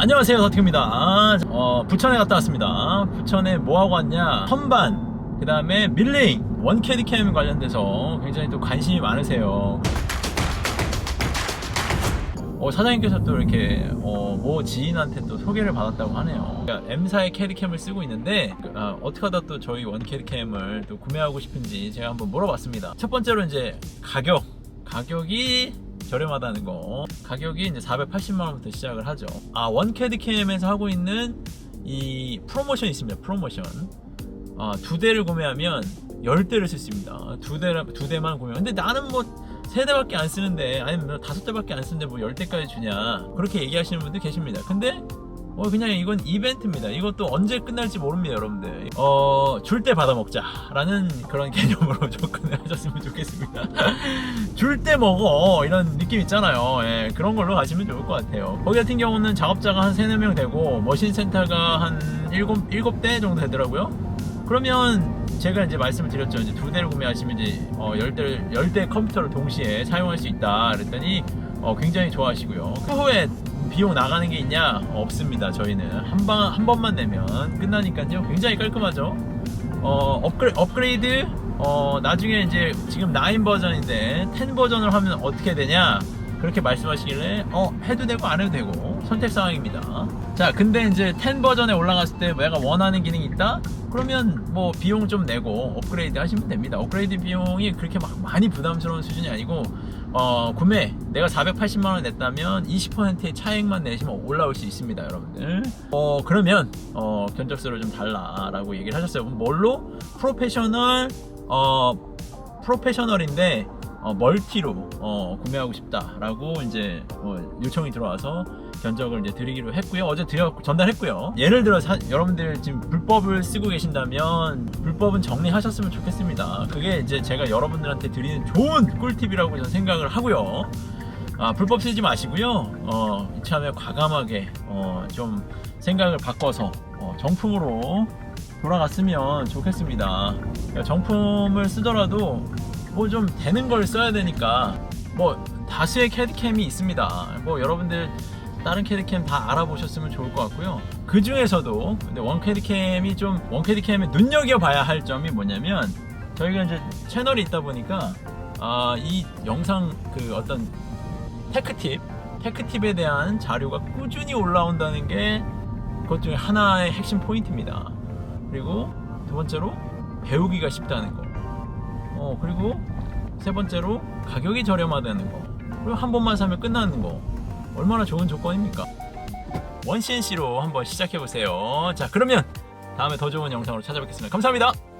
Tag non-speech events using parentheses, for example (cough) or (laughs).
안녕하세요 서티입니다. 아, 어, 부천에 갔다 왔습니다. 부천에 뭐하고 왔냐? 선반 그 다음에 밀링 원캐디캠 관련돼서 굉장히 또 관심이 많으세요. 어, 사장님께서 또 이렇게 어, 모 지인한테 또 소개를 받았다고 하네요. 그러니까 M사의 캐디캠을 쓰고 있는데 그, 아, 어떻게 하다 또 저희 원캐디캠을 또 구매하고 싶은지 제가 한번 물어봤습니다. 첫 번째로 이제 가격. 가격이 저렴하다는 거. 가격이 이제 480만 원부터 시작을 하죠. 아 원캐디캠에서 하고 있는 이 프로모션이 있습니다. 프로모션. 아, 두 대를 구매하면 10대를 쓸 수 있습니다. 두, 대, 두 대만 구매 근데 나는 뭐 세 대밖에 안 쓰는데 아니면 뭐 다섯 대밖에 안 쓰는데 뭐 10대까지 주냐. 그렇게 얘기하시는 분들 계십니다. 근데 어 그냥 이건 이벤트입니다. 이것도 언제 끝날지 모릅니다 여러분들. 어 줄 때 받아 먹자라는 그런 개념으로 (laughs) 접근을 하셨으면 좋겠습니다 줄 때 먹어 이런 느낌 있잖아요 예, 그런 걸로 가시면 좋을 것 같아요 거기 같은 경우는 작업자가 한 3, 4명 되고 머신 센터가 한 7, 7대 정도 되더라고요 그러면 제가 이제 말씀을 드렸죠. 이제 두 대를 구매하시면 이제 어, 10대, 10대 컴퓨터를 동시에 사용할 수 있다. 그랬더니 어, 굉장히 좋아하시고요. 그 후에 비용 나가는 게 있냐? 없습니다. 저희는 한 방, 한 번만 내면 끝나니까요. 굉장히 깔끔하죠. 어, 업그레, 업그레이드, 어, 나중에 이제 지금 9 버전인데 10 버전을 하면 어떻게 되냐? 그렇게 말씀하시길래 어 해도 되고 안 해도 되고 선택 상황입니다. 자 근데 이제 10 버전에 올라갔을 때 내가 원하는 기능이 있다? 그러면 뭐 비용 좀 내고 업그레이드 하시면 됩니다. 업그레이드 비용이 그렇게 막 많이 부담스러운 수준이 아니고 어 구매 내가 480만 원 냈다면 20%의 차액만 내시면 올라올 수 있습니다, 여러분들. 어 그러면 어 견적서를 좀 달라 라고 얘기를 하셨어요. 그럼 뭘로? 프로페셔널 어 프로페셔널인데 어, 멀티로 어, 구매하고 싶다라고 이제 어, 요청이 들어와서 견적을 이제 드리기로 했고요. 어제 드려 전달했고요. 예를 들어 서 여러분들 지금 불법을 쓰고 계신다면 불법은 정리하셨으면 좋겠습니다. 그게 이제 제가 여러분들한테 드리는 좋은 꿀팁이라고 저는 생각을 하고요. 아, 불법 쓰지 마시고요. 어, 이참에 과감하게 어, 좀 생각을 바꿔서 어, 정품으로 돌아갔으면 좋겠습니다. 그러니까 정품을 쓰더라도 뭐 좀 되는 걸 써야 되니까 뭐 다수의 캐디캠이 있습니다. 뭐 여러분들 다른 캐디캠 다 알아보셨으면 좋을 것 같고요. 그 중에서도 근데 원 캐디캠이 좀 원 캐디캠에 눈여겨 봐야 할 점이 뭐냐면 저희가 이제 채널이 있다 보니까 아, 이 영상 그 어떤 테크팁 테크팁에 대한 자료가 꾸준히 올라온다는 게 그것 중에 하나의 핵심 포인트입니다. 그리고 두 번째로 배우기가 쉽다는 거. 어, 그리고 세 번째로 가격이 저렴하다는 거. 그리고 한 번만 사면 끝나는 거. 얼마나 좋은 조건입니까? 원 CNC로 한번 시작해 보세요. 자, 그러면 다음에 더 좋은 영상으로 찾아뵙겠습니다. 감사합니다.